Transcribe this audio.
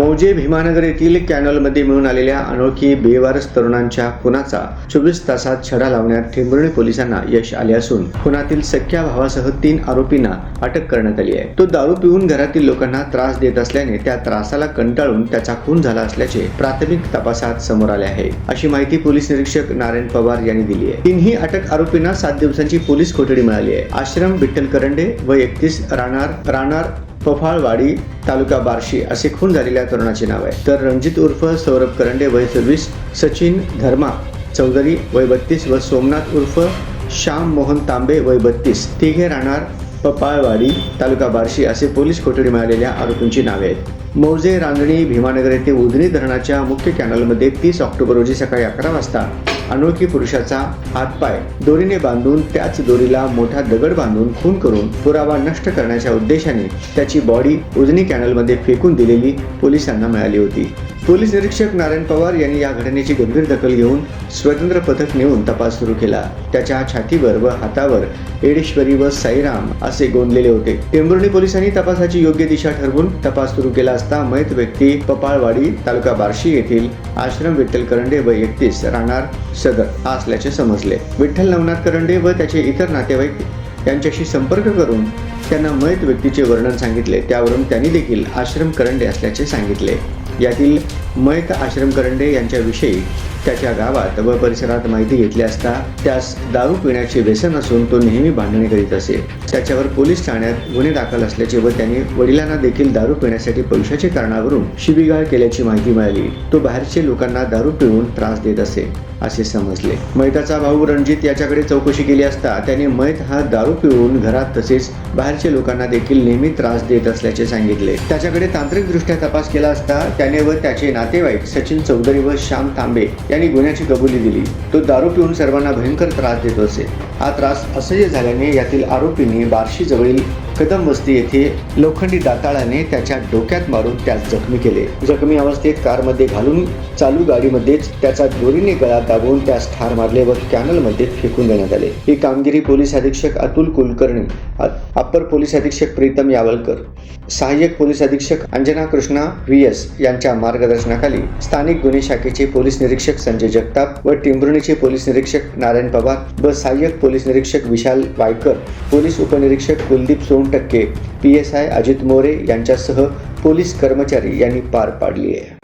मौजे भीमानगर येथील कॅनलमध्ये मिळून आलेल्या अनोळखी बेवारस तरुणांच्या खुनाचा चोवीस तासात छडा लावण्यात ठेंबुर्णी पोलिसांना यश आले असून खुनातील सख्या भावासह तीन आरोपींना अटक करण्यात आली आहे. तो दारू पिऊन घरातील लोकांना त्रास देत असल्याने त्या त्रासाला कंटाळून त्याचा खून झाला असल्याचे प्राथमिक तपासात समोर आले आहे. अशी माहिती पोलीस निरीक्षक नारायण पवार यांनी दिली आहे. तीनही अटक आरोपींना सात दिवसांची पोलीस कोठडी मिळाली आहे. आश्रम विठ्ठल करंडे व एकतीस राणार राणार पफाळवाडी तालुका बार्शी असे खून झालेल्या तरुणाचे नाव आहे. तर रणजित उर्फ सौरभ करंडे वय सव्वीस सचिन धर्मा चौधरी वय बत्तीस व सोमनाथ उर्फ श्याम मोहन तांबे वय बत्तीस. तिघे राहणार पपाळवाडी तालुका बार्शी असे पोलीस कोठडी मिळालेल्या आरोपींची नावे आहेत. मौजे रांजणी भीमानगर येथे उजनी धरणाच्या मुख्य कॅनलमध्ये तीस ऑक्टोबर रोजी सकाळी अकरा वाजता अनोळखी पुरुषाचा हातपाय. दोरीने बांधून त्याच दोरीला मोठा दगड बांधून खून करून पुरावा नष्ट करण्याच्या उद्देशाने त्याची बॉडी उजनी कॅनलमध्ये फेकून दिलेली पोलिसांना मिळाली होती. पोलीस निरीक्षक नारायण पवार यांनी या घटनेची गंभीर दखल घेऊन स्वतंत्र पथक नेऊन तपास सुरू केला. त्याच्या छातीवर व हातावर एडेश्वरी व साईराम असे गोंदलेले होते. टेंभुर्णी पोलिसांनी तपासाची योग्य दिशा ठरवून तपास सुरू केला असता मयत व्यक्ती पपाळवाडी तालुका बार्शी येथील आश्रम विठ्ठल करंडे व एकतीस राहणार सदर असल्याचे समजले. विठ्ठल नवनाथ करंडे व त्याचे इतर नातेवाईक त्यांच्याशी संपर्क करून त्यांना मयत व्यक्तीचे वर्णन सांगितले. त्यावरून त्यांनी देखील आश्रम करंडे असल्याचे सांगितले. यातील मयत आश्रम करंडे यांच्याविषयी त्याच्या गावात व परिसरात माहिती घेतली असता त्यास दारू पिण्याचे व्यसन असून तो नेहमी भांडणे करीत असे. त्याच्यावर पोलीस ठाण्यात गुन्हे दाखल असल्याचे व त्याने वडिलांना देखील दारू पिण्यासाठी पैशाच्या कारणावरून शिबिगाळ केल्याची माहिती मिळाली. तो बाहेरचे लोकांना दारू पिऊन त्रास देत असे असे समजले. मैताचा भाऊ रणजित याच्याकडे चौकशी केली असता त्याने मैत हा दारू पिऊन घरात तसेच बाहेरच्या लोकांना देखील नेहमी त्रास देत असल्याचे सांगितले. त्याच्याकडे तांत्रिकदृष्ट्या तपास केला असता त्याने व त्याचे नातेवाईक सचिन चौधरी व श्याम तांबे यांनी गुन्ह्याची कबुली दिली. तो दारू पिऊन सर्वांना भयंकर त्रास देत असे. हा त्रास असह्य झाल्याने यातील आरोपींनी बार्शीजवळील कदम वस्ती येथे लोखंडी दाताळाने त्याच्या डोक्यात मारून त्यास जखमी केले. जखमी अवस्थेत कारमध्ये घालून चालू गाडीमध्येच त्याचा दोरीने गळा दाबून त्यास ठार मारले व कॅनलमध्ये फेकून देण्यात आले. ही कामगिरी पोलीस अधीक्षक अतुल कुलकर्णी अप्पर पोलीस अधीक्षक प्रीतम यावलकर सहाय्यक पोलीस अधीक्षक अंजना कृष्णा व्ही एस यांच्या मार्गदर्शनाखाली स्थानिक गुन्हे शाखेचे पोलीस निरीक्षक संजय जगताप व टिंबरुणीचे पोलीस निरीक्षक नारायण पवार व सहाय्यक पोलीस निरीक्षक विशाल वायकर पोलीस उपनिरीक्षक Kuldeep Takke. P S I Ajit More यांच्यासह पोलीस कर्मचारी यांनी पार पाडली आहे.